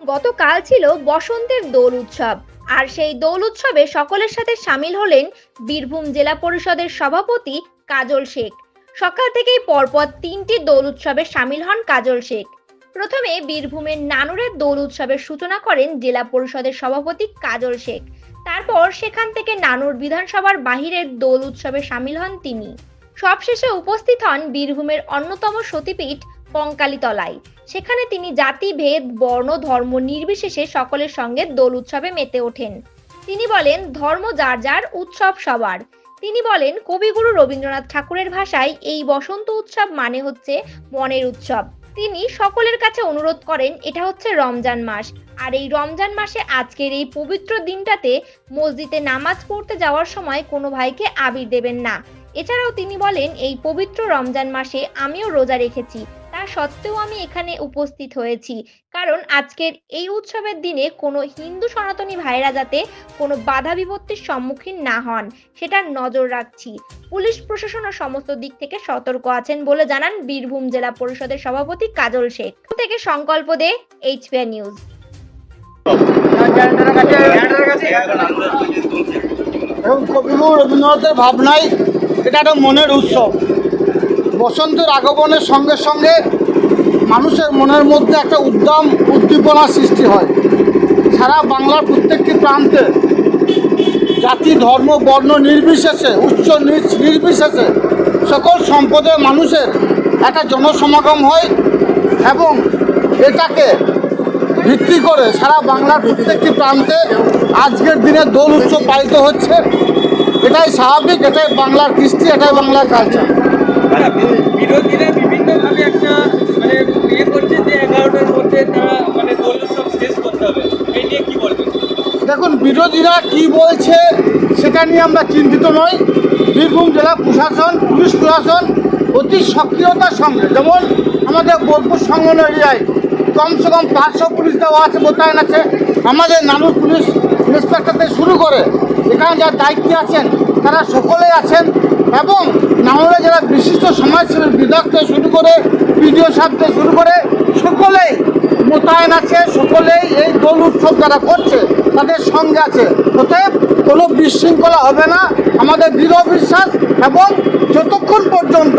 গতকাল ছিল বসন্তের দোল উৎসব। আর সেই দোল উৎসবে সকলের সাথে সামিল হলেন বীরভূম জেলা পরিষদের সভাপতি কাজল শেখ। সকাল থেকেই পরপর তিনটি দোল উৎসবে সামিল হন কাজল শেখ। প্রথমে বীরভূমের নানুরের দোল উৎসবের সূচনা করেন জেলা পরিষদের সভাপতি কাজল শেখ। তারপর সেখান থেকে নানুর বিধানসভার বাহিরের দোল উৎসবে সামিল হন তিনি। সবশেষে উপস্থিত হন বীরভূমের অন্যতম সতীপীঠ কঙ্কালীতলায় সেখানে তিনি জাতি, ভেদ, বর্ণ, ধর্ম নির্বিশেষে সকলের সঙ্গে দোল উৎসবে মেতে ওঠেন। তিনি বলেন, ধর্ম যার যার, উৎসব সবার। তিনি বলেন, কবিগুরু রবীন্দ্রনাথ ঠাকুরের ভাষায় এই বসন্ত উৎসব মানে হচ্ছে মনের উৎসব। তিনি সকলের কাছে অনুরোধ করেন, এটা হচ্ছে রমজান মাস। আর এই রমজান মাসে আজকের এই পবিত্র দিনটাতে মসজিদে নামাজ পড়তে যাওয়ার সময় কোনো ভাইকে আবির দেবেন না। এছাড়াও তিনি বলেন, এই পবিত্র রমজান মাসে আমিও রোজা রেখেছি। তা সত্ত্বেও আমি এখানে উপস্থিত হয়েছি। কারণ আজকের এই উৎসবের দিনে কোনো হিন্দু সনাতনী ভাইরা যাতে কোনো বাধা বিপত্তির সম্মুখীন না হন, সেটার নজর রাখছি। পুলিশ প্রশাসন ও সমস্ত দিক থেকে সতর্ক আছেন বলে জানান বীরভূম জেলা পরিষদের সভাপতি কাজল শেখ। থেকে সংকল্প দে এইচপিআর নিউজ। রবীন্দ্রনাথের ভাবনায় এটা একটা মনের উৎসব। বসন্তের আগমনের সঙ্গে সঙ্গে মানুষের মনের মধ্যে একটা উদ্যম, উদ্দীপনা সৃষ্টি হয়। সারা বাংলার প্রত্যেকটি প্রান্তে জাতি, ধর্ম, বর্ণ নির্বিশেষে, উচ্চ নিচ নির্বিশেষে সকল সম্প্রদায়ের মানুষের একটা জনসমাগম হয় এবং এটাকে ভিত্তি করে সারা বাংলার প্রত্যেকটি প্রান্তে আজকের দিনে দোল উৎসব পালিত হচ্ছে। এটাই স্বাভাবিক এটাই বাংলার কৃষ্টি এটাই বাংলার কালচার বিরোধীরা বিভিন্নভাবে একটা মানে ইয়ে করছে যে এগারোটার মধ্যে তারা মানে উৎসব শেষ করতে হবে। এই নিয়ে কি বলবেন দেখুন বিরোধীরা কি বলছে সেটা নিয়ে আমরা চিন্তিত নই। বীরভূম জেলা প্রশাসন পুলিশ প্রশাসন অতি সক্রিয়তার সঙ্গে যেমন আমাদের বোলপুর সংলগ্ন এরিয়ায় কমসে কম পাঁচশো পুলিশ দেওয়া আছে মোতায়েন আছে আমাদের নানুর পুলিশ ইন্সপেক্টর থেকে শুরু করে এখানে যারা দায়িত্বে আছেন তারা সকলেই আছেন এবং নানুরে যারা বিশিষ্ট সমাজসেবী বিধায়ক থেকে শুরু করে পিডিও সাহেব থেকে শুরু করে সকলেই মোতায়েন আছে সকলেই এই দোল উৎসব যারা করছে তাদের সঙ্গে আছে। অতএব কোনো বিশৃঙ্খলা হবে না। আমাদের দৃঢ় বিশ্বাস এবং যতক্ষণ পর্যন্ত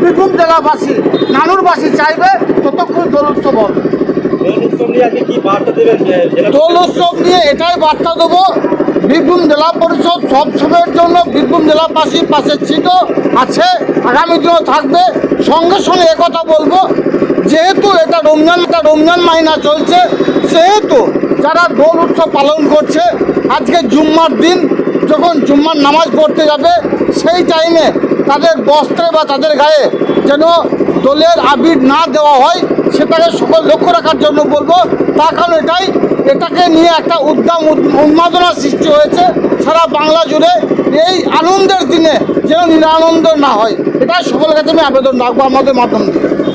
বীরভূম জেলাবাসী নানুরবাসী চাইবে ততক্ষণ দোল উৎসব হবে। দোল উৎসব নিয়ে এটাই বার্তা দেবো বীরভূম জেলা পরিষদ সব সময়ের জন্য বীরভূম জেলাবাসীর পাশে ছিল, আছে, আগামী দিনেও থাকবে। সঙ্গে সঙ্গে একথা বলব, যেহেতু এটা রমজান এটা রমজান মাহিনা চলছে, সেহেতু যারা দোল উৎসব পালন করছে, আজকে জুম্মার দিন, যখন জুম্মার নামাজ পড়তে যাবে, সেই টাইমে তাদের বস্ত্রে বা তাদের গায়ে যেন দোলের আবির না দেওয়া হয় সেটাকে সকল লক্ষ্য রাখার জন্য বলব, তা কারণ এটাই, এটাকে নিয়ে একটা উদ্যম উদ- উন্মাদনার সৃষ্টি হয়েছে সারা বাংলা জুড়ে। এই আনন্দের দিনে যেন নিরানন্দ না হয় এটা সকলের কাছে আমি আবেদন রাখব আমাদের মাধ্যম দিয়ে।